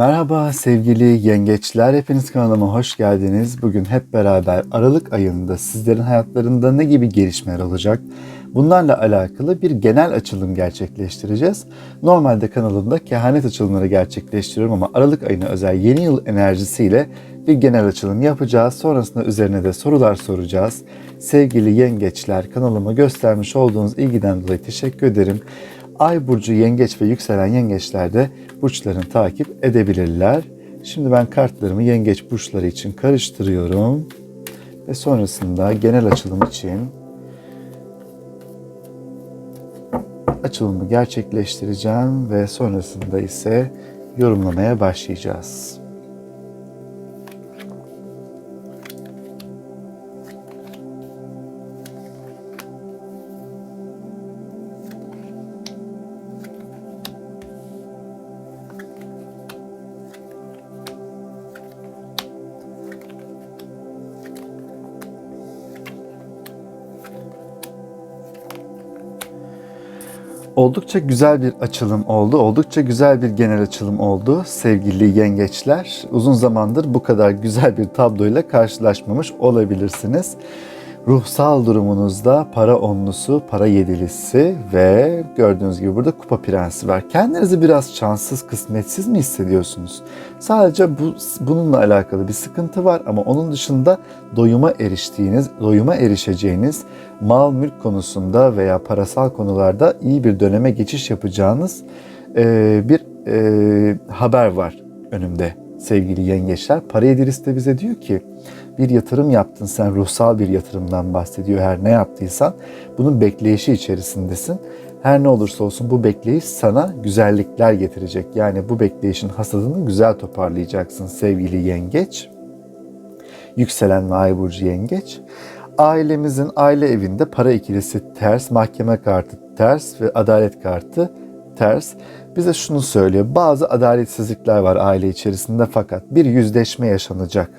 Merhaba sevgili yengeçler, hepiniz kanalıma hoş geldiniz. Bugün hep beraber Aralık ayında sizlerin hayatlarında ne gibi gelişmeler olacak? Bunlarla alakalı bir genel açılım gerçekleştireceğiz. Normalde kanalımda kehanet açılımları gerçekleştiriyorum ama Aralık ayına özel yeni yıl enerjisiyle bir genel açılım yapacağız. Sonrasında üzerine de sorular soracağız. Sevgili yengeçler, kanalıma göstermiş olduğunuz ilgiden dolayı teşekkür ederim. Ay burcu yengeç ve yükselen yengeçler de burçlarını takip edebilirler. Şimdi ben kartlarımı yengeç burçları için karıştırıyorum. Ve sonrasında genel açılım için açılımı gerçekleştireceğim ve sonrasında ise yorumlamaya başlayacağız. Oldukça güzel bir açılım oldu. Oldukça güzel bir genel açılım oldu sevgili yengeçler. Uzun zamandır bu kadar güzel bir tabloyla karşılaşmamış olabilirsiniz. Ruhsal durumunuzda para onlusu, para yedilisi ve gördüğünüz gibi burada kupa prensi var. Kendinizi biraz şanssız, kısmetsiz mi hissediyorsunuz? Sadece bu bununla alakalı bir sıkıntı var ama onun dışında doyuma eriştiğiniz, doyuma erişeceğiniz mal mülk konusunda veya parasal konularda iyi bir döneme geçiş yapacağınız e, bir e, haber var önümde sevgili yengeçler. Para yedilisi de bize diyor ki bir yatırım yaptın sen ruhsal bir yatırımdan bahsediyor her ne yaptıysan bunun bekleyişi içerisindesin. Her ne olursa olsun bu bekleyiş sana güzellikler getirecek. Yani bu bekleyişin hasadını güzel toparlayacaksın sevgili yengeç. Yükselen ve ay burcu yengeç. Ailemizin aile evinde para ikilisi ters, mahkeme kartı ters ve adalet kartı ters. Bize şunu söylüyor. Bazı adaletsizlikler var aile içerisinde fakat bir yüzleşme yaşanacak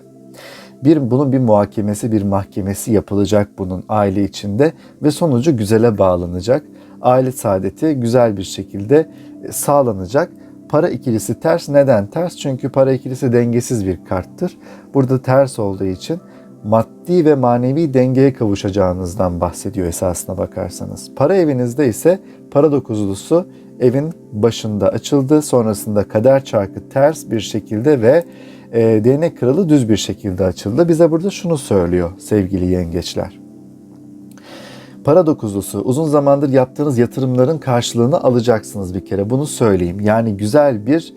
bir bunun bir muhakemesi, bir mahkemesi yapılacak bunun aile içinde ve sonucu güzele bağlanacak. Aile saadeti güzel bir şekilde e, sağlanacak. Para ikilisi ters. Neden ters? Çünkü para ikilisi dengesiz bir karttır. Burada ters olduğu için maddi ve manevi dengeye kavuşacağınızdan bahsediyor esasına bakarsanız. Para evinizde ise para dokuzlusu evin başında açıldı. Sonrasında kader çarkı ters bir şekilde ve e, değnek kralı düz bir şekilde açıldı. Bize burada şunu söylüyor sevgili yengeçler. Para dokuzlusu uzun zamandır yaptığınız yatırımların karşılığını alacaksınız bir kere. Bunu söyleyeyim. Yani güzel bir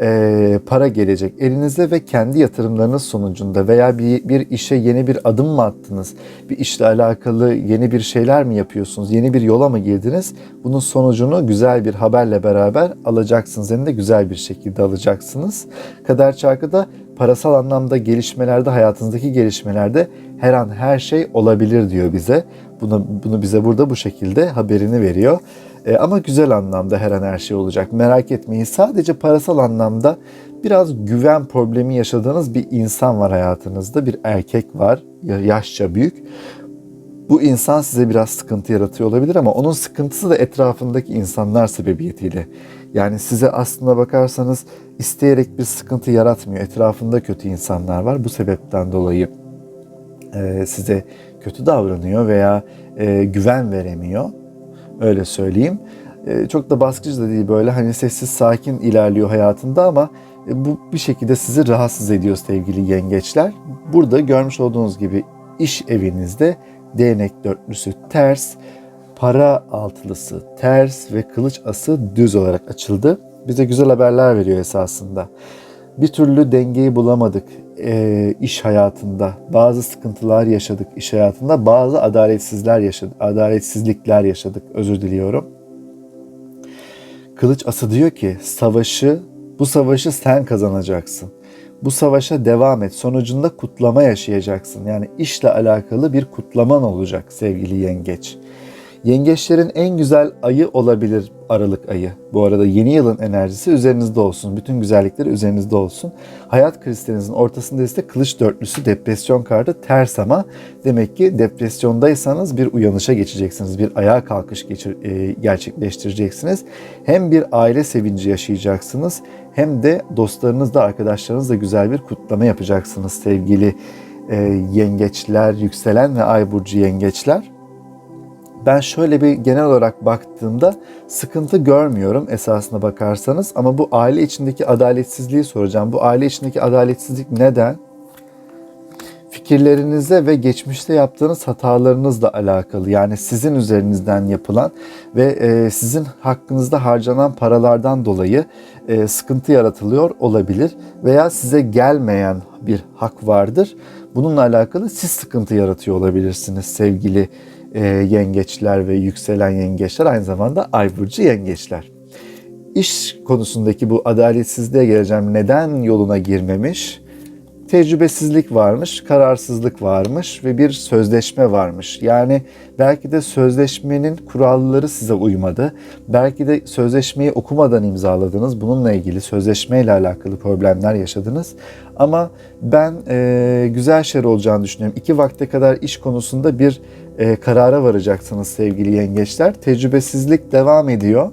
e, para gelecek elinize ve kendi yatırımlarınız sonucunda veya bir, bir işe yeni bir adım mı attınız? Bir işle alakalı yeni bir şeyler mi yapıyorsunuz? Yeni bir yola mı girdiniz? Bunun sonucunu güzel bir haberle beraber alacaksınız. Hem de güzel bir şekilde alacaksınız. Kader çarkı da parasal anlamda gelişmelerde, hayatınızdaki gelişmelerde her an her şey olabilir diyor bize. Bunu, bunu bize burada bu şekilde haberini veriyor. E, ama güzel anlamda her an her şey olacak. Merak etmeyin. Sadece parasal anlamda biraz güven problemi yaşadığınız bir insan var hayatınızda. Bir erkek var, yaşça büyük. Bu insan size biraz sıkıntı yaratıyor olabilir ama onun sıkıntısı da etrafındaki insanlar sebebiyetiyle. Yani size aslında bakarsanız isteyerek bir sıkıntı yaratmıyor. Etrafında kötü insanlar var. Bu sebepten dolayı e, size kötü davranıyor veya e, güven veremiyor. Öyle söyleyeyim. E, çok da baskıcı da değil böyle hani sessiz sakin ilerliyor hayatında ama e, bu bir şekilde sizi rahatsız ediyor sevgili yengeçler. Burada görmüş olduğunuz gibi iş evinizde değnek dörtlüsü ters, para altılısı ters ve kılıç ası düz olarak açıldı. Bize güzel haberler veriyor esasında. Bir türlü dengeyi bulamadık e, iş hayatında. Bazı sıkıntılar yaşadık iş hayatında. Bazı adaletsizler yaşadık, adaletsizlikler yaşadık. Özür diliyorum. Kılıç ası diyor ki savaşı, bu savaşı sen kazanacaksın. Bu savaşa devam et. Sonucunda kutlama yaşayacaksın. Yani işle alakalı bir kutlaman olacak sevgili yengeç. Yengeçlerin en güzel ayı olabilir Aralık ayı. Bu arada yeni yılın enerjisi üzerinizde olsun. Bütün güzellikleri üzerinizde olsun. Hayat kristalinizin ortasında ise kılıç dörtlüsü depresyon kartı ters ama demek ki depresyondaysanız bir uyanışa geçeceksiniz. Bir ayağa kalkış geçir, e, gerçekleştireceksiniz. Hem bir aile sevinci yaşayacaksınız hem de dostlarınızla arkadaşlarınızla güzel bir kutlama yapacaksınız sevgili e, yengeçler, yükselen ve ay burcu yengeçler ben şöyle bir genel olarak baktığımda sıkıntı görmüyorum esasına bakarsanız ama bu aile içindeki adaletsizliği soracağım. Bu aile içindeki adaletsizlik neden? Fikirlerinize ve geçmişte yaptığınız hatalarınızla alakalı. Yani sizin üzerinizden yapılan ve e, sizin hakkınızda harcanan paralardan dolayı e, sıkıntı yaratılıyor olabilir veya size gelmeyen bir hak vardır. Bununla alakalı siz sıkıntı yaratıyor olabilirsiniz sevgili e, yengeçler ve yükselen yengeçler aynı zamanda ay burcu yengeçler. İş konusundaki bu adaletsizliğe geleceğim. Neden yoluna girmemiş? Tecrübesizlik varmış, kararsızlık varmış ve bir sözleşme varmış. Yani belki de sözleşmenin kuralları size uymadı. Belki de sözleşmeyi okumadan imzaladınız. Bununla ilgili sözleşmeyle alakalı problemler yaşadınız. Ama ben e, güzel şeyler olacağını düşünüyorum. İki vakte kadar iş konusunda bir e, karara varacaksınız sevgili yengeçler. Tecrübesizlik devam ediyor.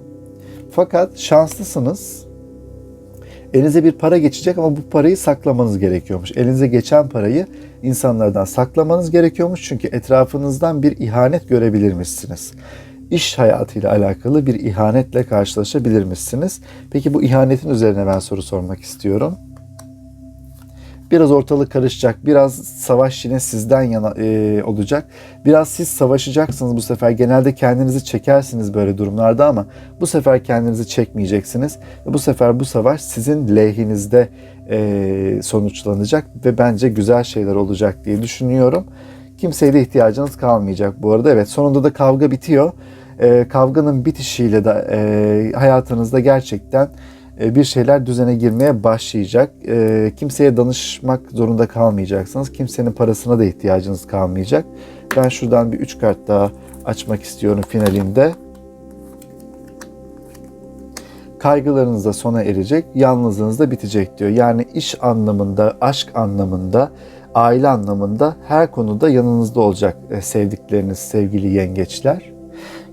Fakat şanslısınız. Elinize bir para geçecek ama bu parayı saklamanız gerekiyormuş. Elinize geçen parayı insanlardan saklamanız gerekiyormuş. Çünkü etrafınızdan bir ihanet görebilirmişsiniz. İş hayatıyla alakalı bir ihanetle karşılaşabilirmişsiniz. Peki bu ihanetin üzerine ben soru sormak istiyorum. Biraz ortalık karışacak. Biraz savaş yine sizden yana e, olacak. Biraz siz savaşacaksınız bu sefer. Genelde kendinizi çekersiniz böyle durumlarda ama bu sefer kendinizi çekmeyeceksiniz. Bu sefer bu savaş sizin lehinizde e, sonuçlanacak ve bence güzel şeyler olacak diye düşünüyorum. Kimseye de ihtiyacınız kalmayacak bu arada. Evet sonunda da kavga bitiyor. E, kavganın bitişiyle de e, hayatınızda gerçekten bir şeyler düzene girmeye başlayacak. E, kimseye danışmak zorunda kalmayacaksınız. Kimsenin parasına da ihtiyacınız kalmayacak. Ben şuradan bir 3 kart daha açmak istiyorum finalinde. Kaygılarınız da sona erecek, yalnızlığınız da bitecek diyor. Yani iş anlamında, aşk anlamında, aile anlamında her konuda yanınızda olacak e, sevdikleriniz, sevgili yengeçler.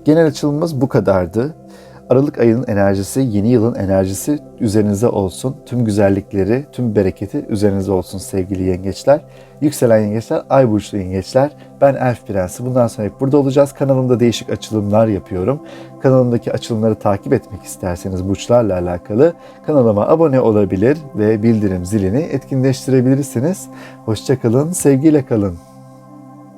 Genel açılımımız bu kadardı. Aralık ayının enerjisi, yeni yılın enerjisi üzerinize olsun. Tüm güzellikleri, tüm bereketi üzerinize olsun sevgili yengeçler. Yükselen yengeçler, ay burçlu yengeçler. Ben Elf Prensi. Bundan sonra hep burada olacağız. Kanalımda değişik açılımlar yapıyorum. Kanalımdaki açılımları takip etmek isterseniz burçlarla alakalı kanalıma abone olabilir ve bildirim zilini etkinleştirebilirsiniz. Hoşçakalın, sevgiyle kalın.